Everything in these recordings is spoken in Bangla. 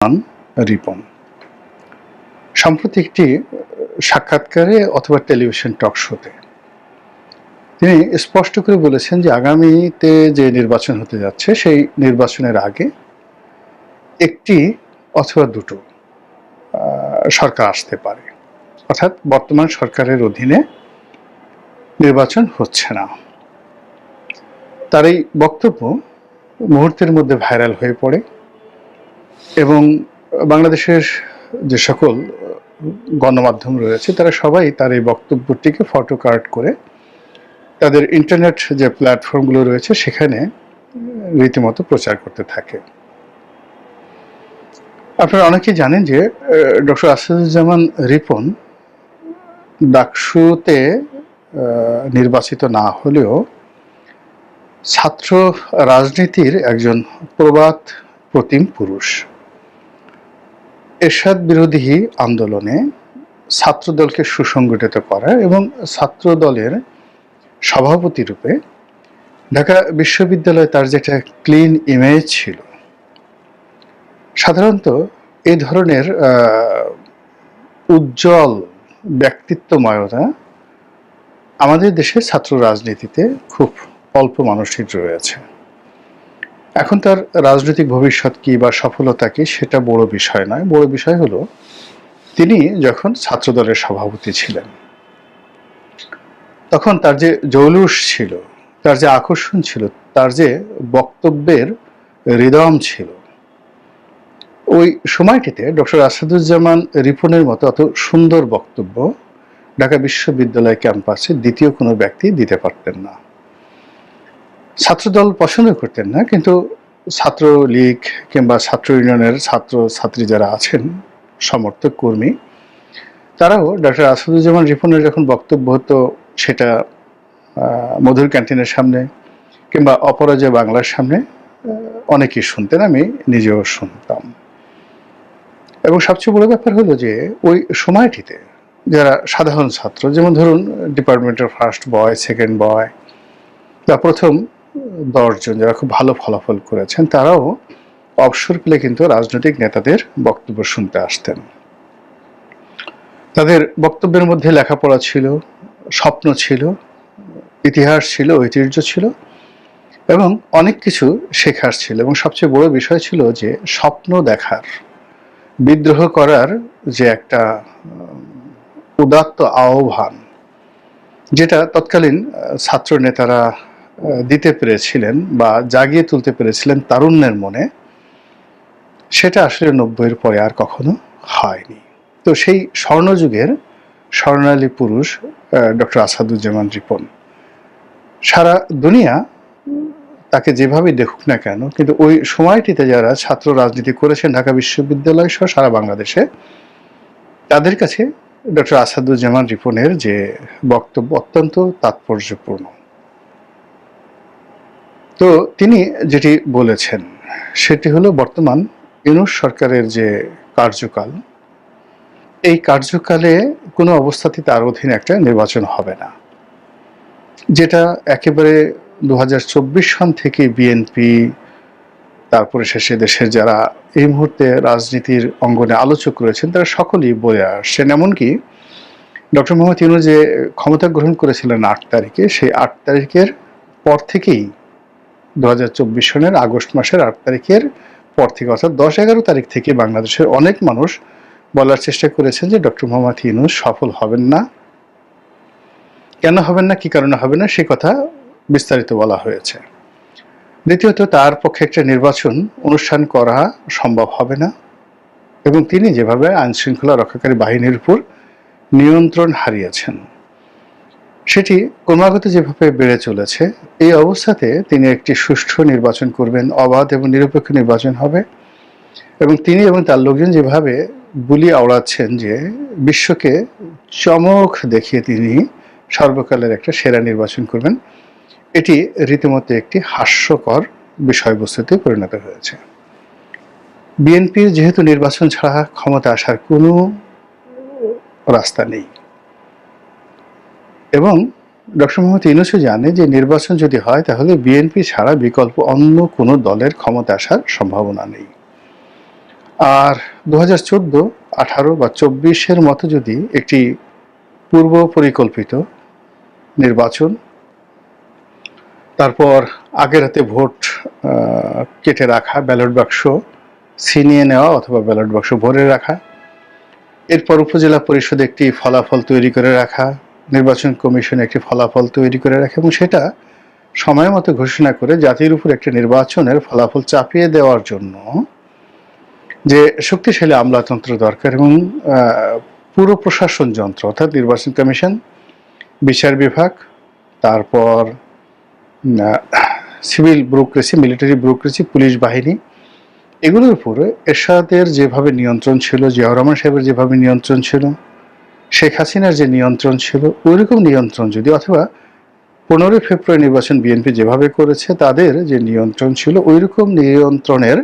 বর্তমান রিপন। সম্প্রতি একটি সাক্ষাৎকারে অথবা টেলিভিশন টক শোতে তিনি স্পষ্ট করে বলেছেন যে আগামীতে যে নির্বাচন হতে যাচ্ছে, সেই নির্বাচনের আগে একটি অথবা দুটো সরকার আসতে পারে। অর্থাৎ বর্তমান সরকারের অধীনে নির্বাচন হচ্ছে না। তার এই বক্তব্য মুহূর্তের মধ্যে ভাইরাল হয়ে পড়ে। এবং বাংলাদেশের যে সকল গণমাধ্যম রয়েছে, তারা সবাই তার এই বক্তব্যটিকে ফটো কার্ড করে তাদের ইন্টারনেট যে প্ল্যাটফর্মগুলো রয়েছে, সেখানে রীতিমতো প্রচার করতে থাকে। আপনারা অনেকেই জানেন যে ডক্টর আসাদুজ্জামান রিপন ডাকসুতে নির্বাচিত না হলেও ছাত্র রাজনীতির একজন প্রবাদ প্রতিম পুরুষ। এরশাদ বিরোধী আন্দোলনে ছাত্রদলকে সুসংগঠিত করা এবং ছাত্র দলের সভাপতি রূপে ঢাকা বিশ্ববিদ্যালয়ে তার যেটা ক্লিন ইমেজ ছিল। সাধারণত এই ধরনের উজ্জ্বল ব্যক্তিত্বময়তা আমাদের দেশের ছাত্র রাজনীতিতে খুব অল্প মানুষই রয়েছে। এখন তার রাজনৈতিক ভবিষ্যৎ কি বা সফলতা কি সেটা বড় বিষয় নয়। বড় বিষয় হলো, তিনি যখন ছাত্রদলের সভাপতি ছিলেন, তখন তার যে জৌলুস ছিল, তার যে আকর্ষণ ছিল, তার যে বক্তব্যের হৃদয়ম ছিল, ওই সময়টিতে ডক্টর আসাদুজ্জামান রিপনের মতো অত সুন্দর বক্তব্য ঢাকা বিশ্ববিদ্যালয় ক্যাম্পাসে দ্বিতীয় কোনো ব্যক্তি দিতে পারতেন না। ছাত্রদল পছন্দ করতেন না, কিন্তু ছাত্র লীগ কিংবা ছাত্র ইউনিয়নের ছাত্র ছাত্রী যারা আছেন, সমর্থক, কর্মী, তারাও ডক্টর আসাদুজ্জামান রিপনের যখন বক্তব্য হতো সেটা মধুর ক্যান্টিনের সামনে কিংবা অপরাজয় বাংলার সামনে অনেকেই শুনতেন, আমি নিজেও শুনতাম। এবং সবচেয়ে বড় ব্যাপার হলো যে, ওই সময়টিতে যারা সাধারণ ছাত্র, যেমন ধরুন ডিপার্টমেন্টের ফার্স্ট বয় সেকেন্ড বয় বা প্রথম দশজন যারা খুব ভালো ফলাফল করেছেন, তারাও অবসর পেলে কিন্তু রাজনৈতিক নেতাদের বক্তব্য শুনতে আসতেন। তাদের বক্তব্যের মধ্যে লেখাপড়া ছিল, স্বপ্ন ছিল, ইতিহাস ছিল, ঐতিহ্য ছিল এবং অনেক কিছু শেখার ছিল এবং সবচেয়ে বড় বিষয় ছিল যে স্বপ্ন দেখার, বিদ্রোহ করার যে একটা, উদাত্ত আহ্বান, যেটা তৎকালীন ছাত্র নেতারা দিতে পেরেছিলেন বা জাগিয়ে তুলতে পেরেছিলেন তারুণ্যের মনে, সেটা আসলে নব্বইয়ের পরে আর কখনো হয়নি। তো সেই স্বর্ণযুগের স্বর্ণালী পুরুষ ডক্টর আসাদুজ্জামান রিপন, সারা দুনিয়া তাকে যেভাবে দেখুক না কেন, কিন্তু ওই সময়টিতে যারা ছাত্র রাজনীতি করেছেন ঢাকা বিশ্ববিদ্যালয় সহ সারা বাংলাদেশে, তাদের কাছে ডক্টর আসাদুজ্জামান রিপনের যে বক্তব্য অত্যন্ত তাৎপর্যপূর্ণ। তো তিনি যেটি বলেছেন, সেটি হলো বর্তমান ইউনুস সরকারের যে কার্যকাল, এই কার্যকালে কোনো অবস্থাতে তার অধীনে একটা নির্বাচন হবে না। যেটা একেবারে দু হাজার সন থেকে বিএনপি, তারপরে শেষে দেশের যারা এই মুহূর্তে রাজনীতির অঙ্গনে আলোচক রয়েছেন, তারা সকলেই বলে আসছেন। এমনকি ডক্টর মোহাম্মদ ইউনুস যে ক্ষমতা গ্রহণ করেছিলেন আট তারিখে, সেই আট তারিখের পর থেকেই দু সনের আগস্ট মাসের আট তারিখের পর থেকে, অর্থাৎ দশ এগারো তারিখ থেকে বাংলাদেশের অনেক মানুষ বলার চেষ্টা করেছেন যে ডক্টর মোহাম্মদ ইউনুস সফল হবেন না। কেন হবেন না, কি কারণে হবে না, সে কথা বিস্তারিত বলা হয়েছে। দ্বিতীয়ত, তার পক্ষে একটা নির্বাচন অনুষ্ঠান করা সম্ভব হবে না এবং তিনি যেভাবে আইনশৃঙ্খলা রক্ষাকারী বাহিনীর উপর নিয়ন্ত্রণ হারিয়েছেন। সেটি ক্রমাগত যেভাবে বেড়ে চলেছে, এই অবস্থাতে তিনি একটি সুষ্ঠু নির্বাচন করবেন, অবাধ এবং নিরপেক্ষ নির্বাচন হবে। এবং তিনি এবং তার লোকজন যেভাবে বুলি আওড়াচ্ছেন যে বিশ্বকে চমক দেখিয়ে তিনি সর্বকালের একটা সেরা নির্বাচন করবেন, এটি রীতিমতো একটি হাস্যকর বিষয়বস্তুতে পরিণত হয়েছে। বিএনপির যেহেতু নির্বাচন ছাড়া ক্ষমতা আসার কোনো রাস্তা নেই। এবং ডক্টর মোহাম্মদ ইউনুসও জানে যে নির্বাচন যদি হয়, তাহলে বিএনপি ছাড়া বিকল্প অন্য কোনো দলের ক্ষমতা আসার সম্ভাবনা নেই। আর দু হাজার চোদ্দ, আঠারো বা চব্বিশের মতো যদি একটি পূর্ব পরিকল্পিত নির্বাচন, তারপর আগের হাতে ভোট কেটে রাখা, ব্যালট বাক্স ছিনিয়ে নেওয়া অথবা ব্যালট বাক্স ভরে রাখা, এরপর উপজেলা পরিষদে একটি ফলাফল তৈরি করে রাখা নির্বাচন কমিশন একটি ফলাফল তৈরি করে রাখে এবং সেটা সময় মতো ঘোষণা করে জাতির উপর একটি নির্বাচনের ফলাফল চাপিয়ে দেওয়ার জন্য যে শক্তিশালী আমলাতন্ত্র দরকার এবং পুরো প্রশাসন যন্ত্র, অর্থাৎ নির্বাচন কমিশন, বিচার বিভাগ, তারপর civil bureaucracy, military bureaucracy, police বাহিনী, এগুলোর উপরে এরশাদের যেভাবে নিয়ন্ত্রণ ছিল, জিয়াউর রহমান সাহেবের যেভাবে নিয়ন্ত্রণ ছিল শেখ হাসিনার যে নিয়ন্ত্রণ ছিল, ওইরকম নিয়ন্ত্রণ যদি, অথবা পনেরোই ফেব্রুয়ারি নির্বাচন বিএনপি যেভাবে করেছে, তাদের যে নিয়ন্ত্রণ ছিল, ওইরকম নিয়ন্ত্রণের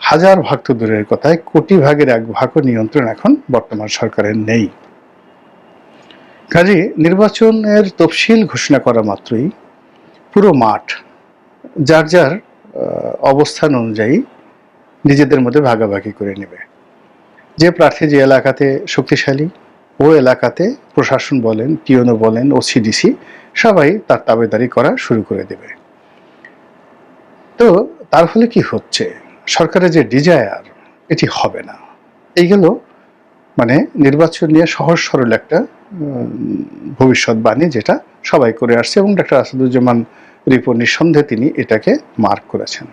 হাজার ভাগ তো দূরের কথায়, কোটি ভাগের এক ভাগও নিয়ন্ত্রণ এখন বর্তমান সরকারের নেই। কাজে নির্বাচনের তফসিল ঘোষণা করা মাত্রই পুরো মাঠ, যার যার অবস্থান অনুযায়ী নিজেদের মধ্যে ভাগাভাগি করে নেবে। যে প্রার্থী যে এলাকাতে শক্তিশালী, ও এলাকাতে প্রশাসন বলেন, পিওনো বলেন ও সিডিসি সবাই তার তাবেদারি করা শুরু করে দেবে। তো তার ফলে কি হচ্ছে? সরকারের যে ডিজায়ার, এটি হবে না। এইগুলো মানে নির্বাচন নিয়ে সহজ সরল একটা ভবিষ্যৎবাণী যেটা সবাই করে আসছে এবং ডাক্তার আসাদুজ্জামান রিপোর্ট নিঃসন্দেহে তিনি এটাকে মার্ক করেছেন।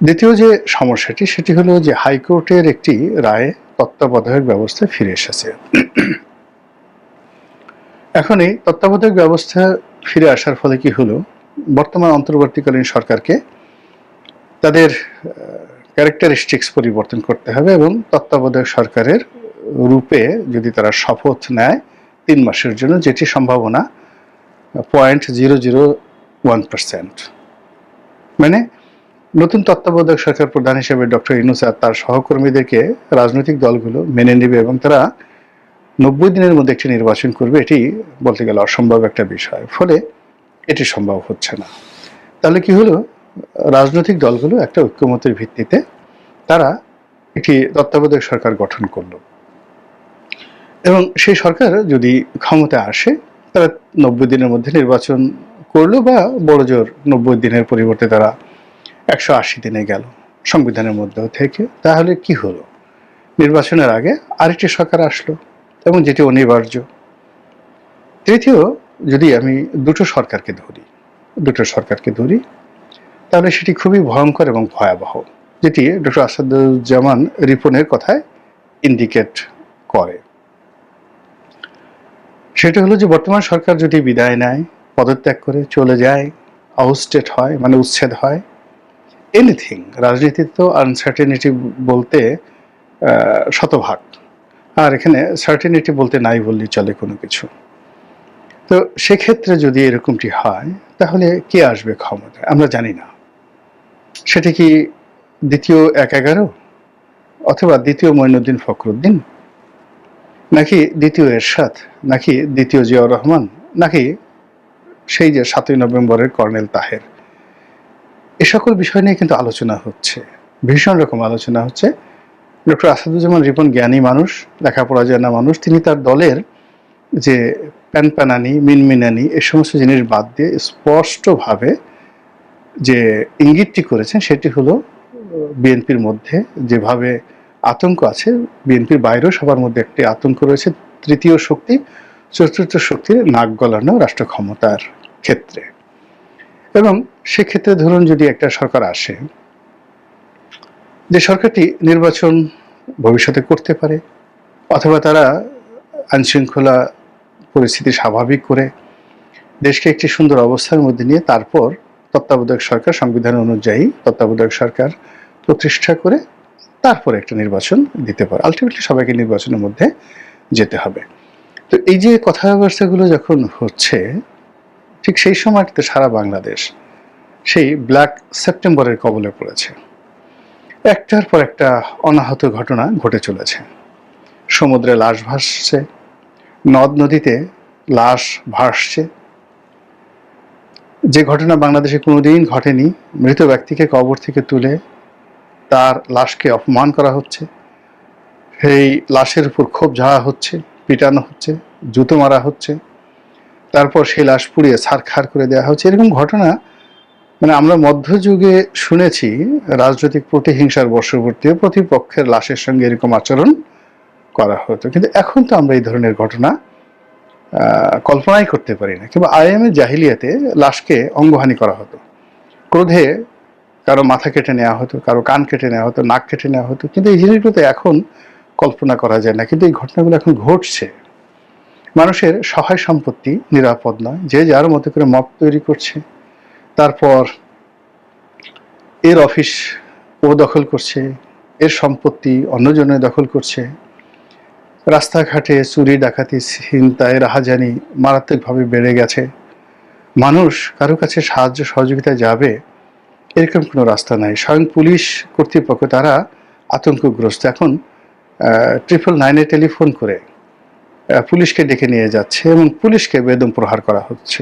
দ্বিতীয় যে সমস্যাটি, সেটি হলো যে হাইকোর্টের একটি রায়ে তত্ত্বাবধায়ক ব্যবস্থা ফিরে এসেছে। এখন এই তত্ত্বাবধায়ক ব্যবস্থা ফিরে আসার ফলে কি হলো? বর্তমান অন্তর্বর্তীকালীন সরকারকে তাদের ক্যারেক্টারিস্টিক্স পরিবর্তন করতে হবে এবং তত্ত্বাবধায়ক সরকারের রূপে যদি তারা শপথ নেয় তিন মাসের জন্য, যেটি সম্ভাবনা point zero zero one percent মানে নতুন তত্ত্বাবধায়ক সরকার প্রধান হিসেবে ডক্টর ইনুস আর তার সহকর্মীদেরকে রাজনৈতিক দলগুলো মেনে নেবে এবং তারা নব্বই দিনের মধ্যে একটি নির্বাচন করবে, এটি বলতে গেলে অসম্ভব একটা বিষয়। ফলে এটি সম্ভব হচ্ছে না। তাহলে কি হলো? রাজনৈতিক দলগুলো একটা ঐক্যমতের ভিত্তিতে তারা একটি তত্ত্বাবধায়ক সরকার গঠন করল। এবং সেই সরকার যদি ক্ষমতা আসে, তারা নব্বই দিনের মধ্যে নির্বাচন করল বা বড় জোর নব্বই দিনের পরিবর্তে তারা একশো আশি দিনে গেল। সংবিধানের মধ্যে থেকে। তাহলে কি হলো? নির্বাচনের আগে আরেকটি সরকার আসলো এবং যেটি অনিবার্য। তৃতীয়, যদি আমি দুটো সরকারকে ধরি, দুটো সরকারকে ধরি, তাহলে সেটি খুবই ভয়ঙ্কর এবং ভয়াবহ, যেটি ডক্টর আসাদুজ্জামান রিপনের কথায় ইন্ডিকেট করে। সেটা হলো যে বর্তমান সরকার যদি বিদায় নেয়, পদত্যাগ করে চলে যায় আউটস্টেট হয় মানে উচ্ছেদ হয় এনিথিং রাজনীতিতে তো আনসার্টেনিটি বলতে শতভাগ। আর এখানে সার্টেনিটি বলতে নাই বললেই চলে কোনো কিছু। তো সেক্ষেত্রে যদি এরকমটি হয়, তাহলে কে আসবে ক্ষমতায়? আমরা জানি না। সেটা কি দ্বিতীয় এক এগারো? অথবা দ্বিতীয় মঈনুদ্দিন ফখরুদ্দিন? নাকি দ্বিতীয় এরশাদ? নাকি দ্বিতীয় জিয়াউর রহমান? নাকি সেই যে সাতই নভেম্বরের কর্নেল তাহের? এ সকল বিষয় নিয়ে কিন্তু আলোচনা হচ্ছে। ভীষণ রকম আলোচনা হচ্ছে। ডক্টর আসাদুজ্জামান রিপন জ্ঞানী মানুষ, লেখাপড়া জানা মানুষ, তিনি তার দলের যে প্যান প্যানপ্যানানি, মিনমিনানি, এ সমস্ত জিনিস বাদ দিয়ে স্পষ্টভাবে যে ইঙ্গিতটি করেছেন, সেটি হলো, বিএনপির মধ্যে যেভাবে আতঙ্ক আছে, বিএনপির বাইরেও সবার মধ্যে একটি আতঙ্ক রয়েছে, তৃতীয় শক্তি, চতুর্থ শক্তির নাক গলানো রাষ্ট্র ক্ষমতার ক্ষেত্রে। এবং সেক্ষেত্রে ধরুন যদি একটা সরকার আসে, যে সরকারটি নির্বাচন ভবিষ্যতে করতে পারে, অথবা তারা আইনশৃঙ্খলা পরিস্থিতি স্বাভাবিক করে, দেশকে একটি সুন্দর অবস্থার মধ্যে নিয়ে তারপর তত্ত্বাবধায়ক সরকার, সংবিধান অনুযায়ী তত্ত্বাবধায়ক সরকার প্রতিষ্ঠা করে তারপর একটা নির্বাচন দিতে পারে। আলটিমেটলি সবাইকে নির্বাচনের মধ্যে যেতে হবে। তো এই যে কথাবার্তাগুলো যখন হচ্ছে, ঠিক সেই সময়টিতে সারা বাংলাদেশ সেই ব্ল্যাক সেপ্টেম্বরের কবলে পড়েছে। একটার পর একটা অনাহত ঘটনা ঘটে চলেছে। সমুদ্রে লাশ ভাসছে, নদ নদীতে লাশ ভাসছে। যে ঘটনা বাংলাদেশে কোনোদিন ঘটেনি, মৃত ব্যক্তিকে কবর থেকে তুলে তার লাশকে অপমান করা হচ্ছে। সেই লাশের উপর ক্ষোভ ঝাড়া হচ্ছে, পিটানো হচ্ছে, জুতো মারা হচ্ছে। তারপর সেই লাশ পুড়িয়ে ছারখার করে দেওয়া হচ্ছে। এরকম ঘটনা মানে আমরা মধ্যযুগে শুনেছি রাজনৈতিক প্রতিহিংসার বর্ষবর্তী প্রতিপক্ষের লাশের সঙ্গে এরকম আচরণ করা হতো। কিন্তু এখন তো আমরা এই ধরনের ঘটনা কল্পনাই করতে পারি না। কিংবা আইএমএ জাহিলিয়াতে লাশকে অঙ্গহানি করা হতো। ক্রোধে কারও মাথা কেটে নেওয়া হতো, কারও কান কেটে নেওয়া হতো, নাক কেটে নেওয়া হতো। কিন্তু এই জিনিসগুলো তো এখন কল্পনা করা যায় না। কিন্তু এই ঘটনাগুলো এখন ঘটছে। মানুষের সহায় সম্পত্তি নিরাপদ নয়। যে যার মতো করে মপ তৈরি করছে। তারপর এর অফিস ও দখল করছে, এর সম্পত্তি অন্যজনে দখল করছে। রাস্তাঘাটে চুরি, ডাকাতি, ছিনতাই, রাহাজানি মারাত্মকভাবে বেড়ে গেছে। মানুষ কারও কাছে সাহায্য সহযোগিতায় যাবে, এরকম কোনো রাস্তা নাই। স্বয়ং পুলিশ কর্তৃপক্ষ, তারা আতঙ্কগ্রস্ত। এখন ট্রিপল নাইনে টেলিফোন করে পুলিশকে ডেকে নিয়ে যাচ্ছে এবং পুলিশকে বেদম প্রহার করা হচ্ছে।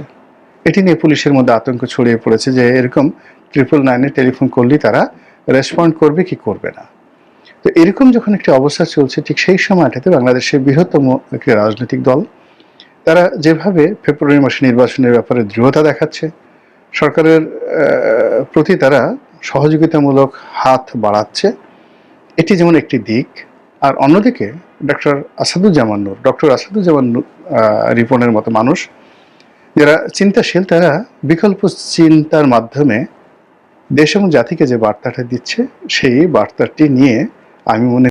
এটি নিয়ে পুলিশের মধ্যে আতঙ্ক ছড়িয়ে পড়েছে যে এরকম ট্রিপল নাইনে টেলিফোন করলেই তারা রেসপন্ড করবে কি করবে না। তো এরকম যখন একটি অবস্থা চলছে ঠিক সেই সময়টাতে বাংলাদেশের বৃহত্তম একটি রাজনৈতিক দল তারা যেভাবে ফেব্রুয়ারি মাসে নির্বাচনের ব্যাপারে দৃঢ়তা দেখাচ্ছে সরকারের প্রতি তারা সহযোগিতামূলক হাত বাড়াচ্ছে এটি যেমন একটি দিক। আর অন্যদিকে ডক্টর আসাদুজ্জামান নূর ডক্টর আসাদুজ্জামান নূর, রিপনের মতো মানুষ যারা চিন্তাশীল, তারা বিকল্প চিন্তার মাধ্যমে দেশ এবং জাতিকে যে বার্তাটা দিচ্ছে, সেই বার্তাটি নিয়ে আমি মনে